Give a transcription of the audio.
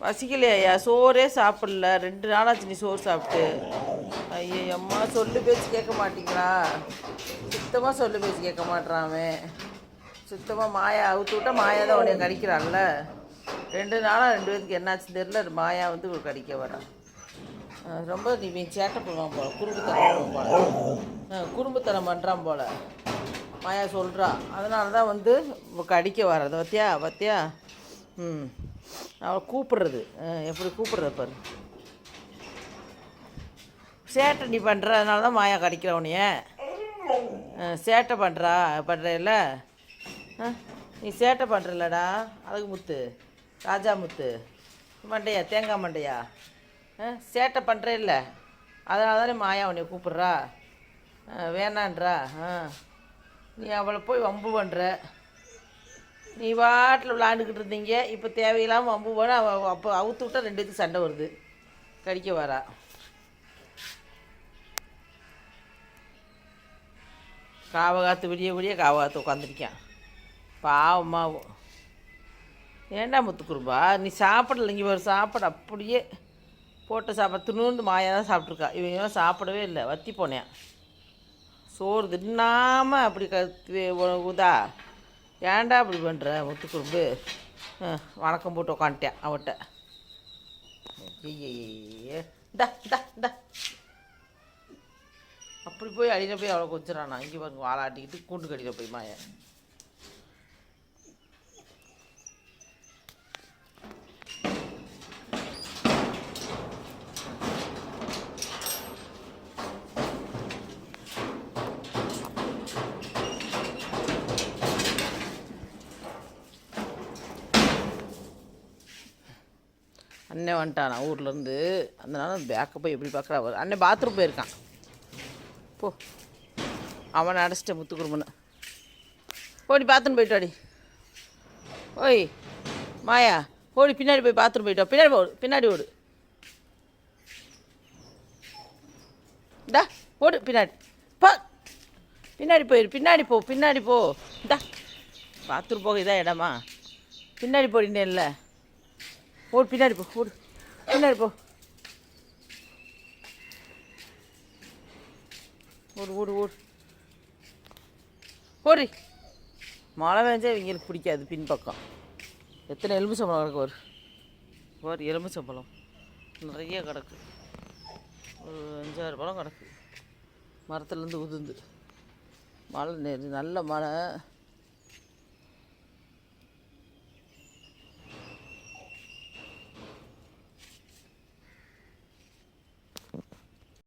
பசிக்கலையா சோறே சாப்பிடல. ரெண்டு நாளாச்சு நீ சோறு சாப்பிட்டு. ஐயோ அம்மா சொல்லு பேச்சு கேட்க மாட்டீங்களா? சுத்தமாக சொல்லு பேச்சு கேட்க மாட்டான் சுத்தமாக மாயா அவுத்து விட்டா மாயா தான் உன்னைய கடிக்கிறான்ல. ரெண்டு நாளாக ரெண்டு பேருக்கு என்னாச்சுன்னு தெரியல. மாயா வந்து ஒரு கடிக்க வரான் ரொம்ப நீ இவன் சேட்டை பண்ணுவான் போல. குறும்புத்தனம் போல. குறும்புத்தனம் பண்ணுறான் போல. மாயா சொல்கிறா அதனால தான் வந்து கடிக்க வர்றது. பத்தியா? பத்தியா? ம். அவளை கூப்பிடுறது. எப்படி கூப்பிடுறது பாரு. சேட்டை நீ பண்ணுற அதனால தான் மாயா கடிக்கிற உனையே சேட்டை பண்ணுறா பண்ணுறல நீ சேட்டை பண்ணுறலடா அழகு முத்து ராஜா முத்து. மண்டையா தேங்காய் மண்டையா? ஆ சேட்டை பண்ணுறே இல்லை. அதனால தானே மாயா உன்னை கூப்பிட்றா. ஆ, வேணான்றா. ஆ நீ அவளை போய் வம்பு பண்ணுற நீ வாட்டில் விளாண்டுக்கிட்டு இருந்தீங்க இப்போ தேவையில்லாமல் வம்பு பண்ண அவள் அப்போ அவுத்து விட்டா ரெண்டு சண்டை வருது. கடிக்க வரா காவகாத்து விடிய விடிய காவகாத்து உட்காந்துருக்கான் பாவமாவும் முத்து முத்துக்குருபா நீ சாப்பிடல இங்கே ஒரு சாப்பாடு அப்படியே போட்ட சாப்பாடு தின்னு மாயா தான் சாப்பிட்ருக்கா இவங்க சாப்பிடவே இல்லை வத்தி போனேன். சோறு தின்னாமல் அப்படி கத்து உதா. ஏன்டா இப்படி பண்ணுற முத்துக்குரும்பு வணக்கம் போட்டு உக்காந்துட்டேன் அவட்ட இந்தா இந்தா இந்தா. அப்படி போய் அடியில் போய் அவ்வளோ கொஞ்சிறானா. இங்கே பாருங்க வாழாட்டிக்கிட்டு கூண்டு கடியில் போய் மாய. அண்ணன் வந்துட்டானா ஊர்லேருந்து அதனால பேக்கை போய் எப்படி பார்க்குறா அவர் அண்ணன் பாத்ரூம் போயிருக்கான். போ. அவனை அடைச்சிட்டேன் முத்துக்குருமனை ஓடி பாத்ரூம் போயிட்டாடி ஓய் மாயா ஓடி பின்னாடி போய் பாத்ரூம் போயிட்டோம் பின்னாடி ஓடு பின்னாடி ஓடு. இந்தா ஓடு பின்னாடி. போ. பின்னாடி போயிரு பின்னாடி போ பின்னாடி போ. இந்தா. பாத்ரூம் போக இதான் இடமா. பின்னாடி போடினே இல்லை ஓடு பின்னாடி போ ஓடு. பின்னாடி போ. ஓடு ஓடு ஓடு. ஓடி. மழை பெஞ்சா இவங்களுக்கு பிடிக்காது பின்பக்கம். எத்தனை எலுமிச்சம்பழம் கிடக்கு ஒரு ஒரு எலுமிச்சம்பழம். நிறைய கிடக்கு. ஒரு அஞ்சாறு பழம் கிடக்கு. மரத்துலேருந்து உதிர்ந்து. மழை நல்ல மழை.